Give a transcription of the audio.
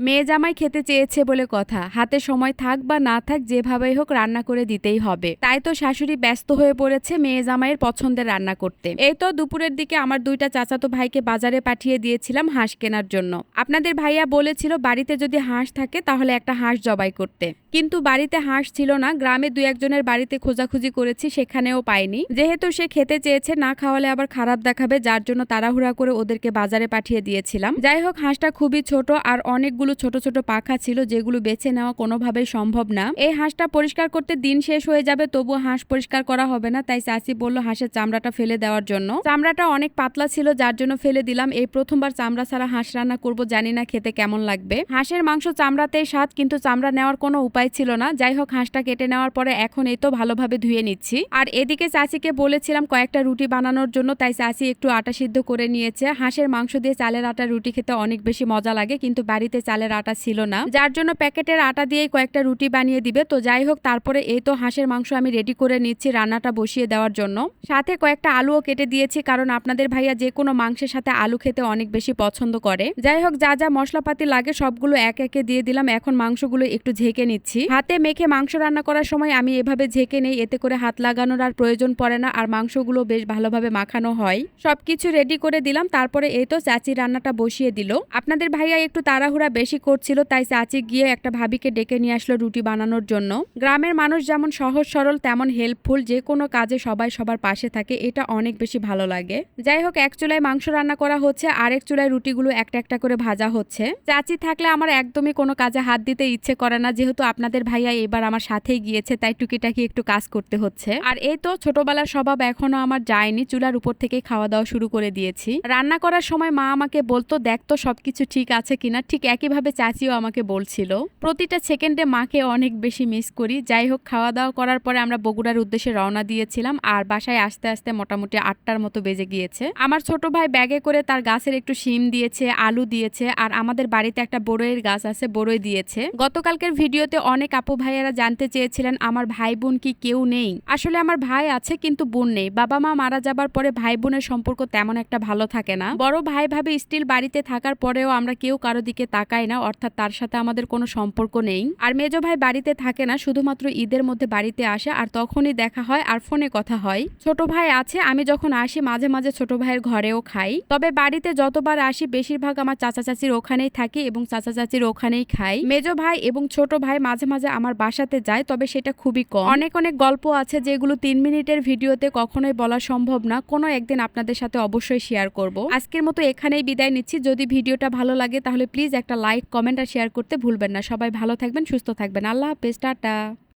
মেয়ে জামাই খেতে চেয়েছে বলে কথা। হাতে সময় থাক বা না থাক, যেভাবেই হোক রান্না করে দিতেই হবে। তাই তো শাশুড়ি ব্যস্ত হয়ে পড়েছে মেয়ে জামাইয়ের পছন্দের রান্না করতে। এই তো দুপুরের দিকে আমার দুইটা চাচাতো ভাইকে বাজারে পাঠিয়ে দিয়েছিলাম হাঁস কেনার জন্য। আপনাদের ভাইয়া বলেছিল, বাড়িতে যদি হাঁস থাকে, তাহলে একটা হাঁস জবাই করতে। কিন্তু বাড়িতে হাঁস ছিল না। গ্রামে দু একজনের বাড়িতে খোঁজাখুঁজি করেছি, সেখানেও পাইনি। যেহেতু সে খেতে চেয়েছে, না খাওয়ালে আবার খারাপ দেখাবে, যার জন্য তাড়াহুড়া করে ওদেরকে বাজারে পাঠিয়ে দিয়েছিলাম। যাই হোক, হাঁসটা খুবই ছোট আর অনেকগুলো ছোট ছোট পাখা ছিল, যেগুলো বেছে নেওয়া কোনোভাবেই সম্ভব না। এই হাঁসটা পরিষ্কার করতে দিন শেষ হয়ে যাবে, তবুও হাঁস পরিষ্কার করা হবে না, তাই চাচি বলল হাঁসের চামড়াটা ফেলে দেওয়ার জন্য। চামড়াটা অনেক পাতলা ছিল, যার জন্য ফেলে দিলাম। এই প্রথমবার চামড়া ছাড়া হাঁস রান্না করব, জানি না খেতে কেমন লাগবে। হাঁসের মাংস চামড়াতেই স্বাদ, কিন্তু চামড়া নেওয়ার কোনো উপায় ছিল না। যাই হোক, হাঁসটা কেটে নেওয়ার পরে এখন এই তো ভালোভাবে ধুয়ে নিচ্ছি। আর এদিকে চাচিকে বলেছিলাম কয়েকটা রুটি বানানোর জন্য, তাই চাচি একটু আটা সিদ্ধ করে নিয়েছে। হাঁসের মাংস দিয়ে চালের আটা রুটি খেতে অনেক বেশি মজা লাগে, কিন্তু বাড়িতে চালের আটা ছিল না। যার জন্য প্যাকেটের আটা দিয়েই কয়েকটা রুটি বানিয়ে দিবে। তো যাই হোক, তারপরে এই তো হাঁসের মাংস আমি রেডি করে নিচ্ছি রান্নাটা বসিয়ে দেওয়ার জন্য। সাথে কয়েকটা আলুও কেটে দিয়েছি, কারণ আপনাদের ভাইয়া যে কোনো মাংসের সাথে আলু খেতে অনেক বেশি পছন্দ করে। যাই হোক, যা যা মশলাপাতি লাগে সবগুলো এক একে দিয়ে দিলাম। এখন মাংসগুলো একটু ঝেঁকে নিচ্ছি। হাতে মেখে মাংস রান্না করার সময় আমি এভাবে ঝেঁকে নেই, এতে করে হাত লাগানোর আর প্রয়োজন পড়ে না, আর মাংসগুলো বেশ ভালোভাবে মাখানো হয়। সবকিছু রেডি করে দিলাম, তারপরে এই তো চাচি রান্নাটা বসিয়ে দিল। আপনাদের ভাইয়া একটু তাড়াহুড়া বেশি করছিল, তাই চাচি গিয়ে একটা ভাবিকে ডেকে নিয়ে আসলো রুটি বানানোর জন্য। গ্রামের মানুষ যেমন সহজ সরল, তেমন হেল্পফুল যে কোনো কাজে সবাই সবার পাশে থাকে, এটা অনেক বেশি ভালো লাগে। যাই হোক, এক চুলায় মাংস রান্না করা হচ্ছে, আরেক চুলায় রুটিগুলো একটা একটা করে ভাজা হচ্ছে। চাচি থাকলে আমার একদমই কোনো কাজে হাত দিতে ইচ্ছে করে না, যেহেতু আপনাদের ভাইয়া এবার আমার সাথেই গিয়েছে, তাই টুকিটাকি একটু কাজ করতে হচ্ছে। আর এই তো ছোটবেলার স্বভাব এখনও আমার যায়নি, চুলার উপর থেকে খাওয়া দাওয়া শুরু করে দিয়েছি। রান্না করার সময় মা আমাকে বলতো, দেখ তো সবকিছু ঠিক আছে কিনা? ঠিক একইভাবে চাচিও আমাকে বলছিল। প্রতিটা সেকেন্ডে মাকে অনেক বেশি মিস করি। যাই হোক, খাওয়া দাওয়া করার পরে আমরা বগুড়ার উদ্দেশ্যে রওনা দিয়েছিলাম, আর বাসায় আস্তে আস্তে মোটামুটি আটটার মতো বেজে গিয়েছে। আমার ছোট ভাই ব্যাগে করে তার গাছের একটু শিম দিয়েছে, আলু দিয়েছে, আর আমাদের বাড়িতে একটা বড়ইয়ের গাছ আছে, বড়ই দিয়েছে। গতকালকের ভিডিওতে অনেক আপু ভাইয়েরা জানতে চেয়েছিলেন আমার ভাই বোন কি কেউ নেই। আসলে আমার ভাই আছে কিন্তু বোন নেই। বাবা মা মারা যাবার পরে ভাই বোনের সম্পর্ক তেমন একটা ভালো থাকে না। বড় ভাই ভাবে স্টিল বাড়িতে থাকার পরেও আমরা কেউ কারও দিকে তাকাই না, অর্থাৎ তার সাথে আমাদের কোনো সম্পর্ক নেই। আর মেজো ভাই বাড়িতে থাকে না, শুধুমাত্র ঈদের মধ্যে বাড়িতে আসে আর তখনই দেখা হয় আর ফোনে কথা হয়। ছোট ভাই আছে, আমি যখন আসি মাঝে মাঝে ছোট ভাইয়ের ঘরেও খাই। তবে বাড়িতে যতবার আসি বেশিরভাগ আমার চাচা চাচির ওখানেই থাকি এবং চাচা চাচির ওখানেই খাই। মেজো ভাই এবং ছোট ভাই মাঝে মাঝে আমার বাসাতে যায়, তবে সেটা খুবই কম। অনেক অনেক গল্প আছে যেগুলো তিন মিনিটের ভিডিওতে কখনোই বলা সম্ভব না। কোনো একদিন আপনাদের সাথে অবশ্যই শেয়ার করব। আজকের মতো এখানেই বিদায় নিচ্ছি। যদি ভিডিওটা ভালো লাগে, তাহলে প্লিজ একটা লাইক, কমেন্ট আর শেয়ার করতে ভুলবেন না। সবাই ভালো থাকবেন, সুস্থ থাকবেন। আল্লাহ হাফেজ, টাটা।